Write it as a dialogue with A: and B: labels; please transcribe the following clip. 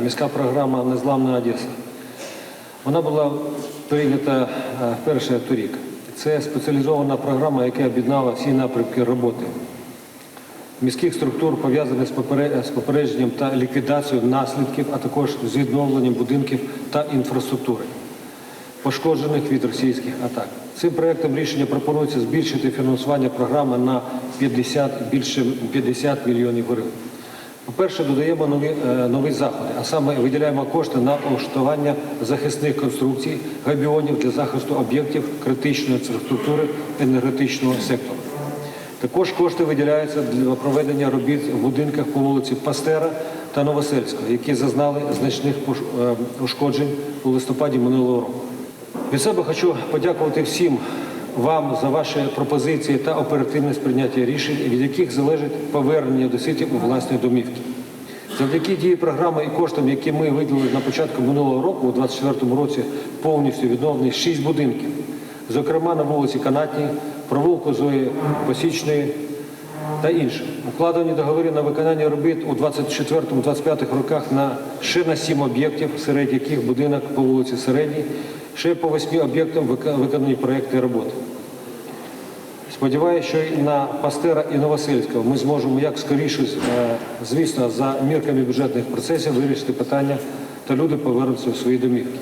A: міська програма Незламна Одеса. Вона була прийнята е, вперше торік. Це спеціалізована програма, яка об'єднала всі напрямки роботи міських структур, пов'язаних з попередженням та ліквідацією наслідків, а також з відновленням будинків та інфраструктури, пошкоджених від російських атак. Цим проектом рішення пропонується збільшити фінансування програми на 50, більше 50 мільйонів гривень. По-перше, додаємо нові, е, нові заходи, а саме виділяємо кошти на облаштування захисних конструкцій, габіонів для захисту об'єктів критичної інфраструктури енергетичного сектору. Також кошти виділяються для проведення робіт в будинках по вулиці Пастера та Новосельського, які зазнали значних е, ушкоджень у листопаді минулого року. Від себе хочу подякувати всім вам за ваші пропозиції та оперативне сприйняття рішень, від яких залежить повернення одеситів у власні домівки. Завдяки дії програми і коштам, які ми виділили на початку минулого року, у 2024 році повністю відновлені 6 будинків, зокрема на вулиці Канатній, провулку Зої Посічної та інші. Укладені договори на виконання робіт у 24-25 роках на ще на 7 об'єктів, серед яких будинок по вулиці Середній, ще по восьми об'єктам виконані проєкти роботи. Сподіваюся, що і на Пастера і Новосельського ми зможемо як скоріше, е, звісно, за мірками бюджетних процесів вирішити питання та люди повернуться в свої домівки.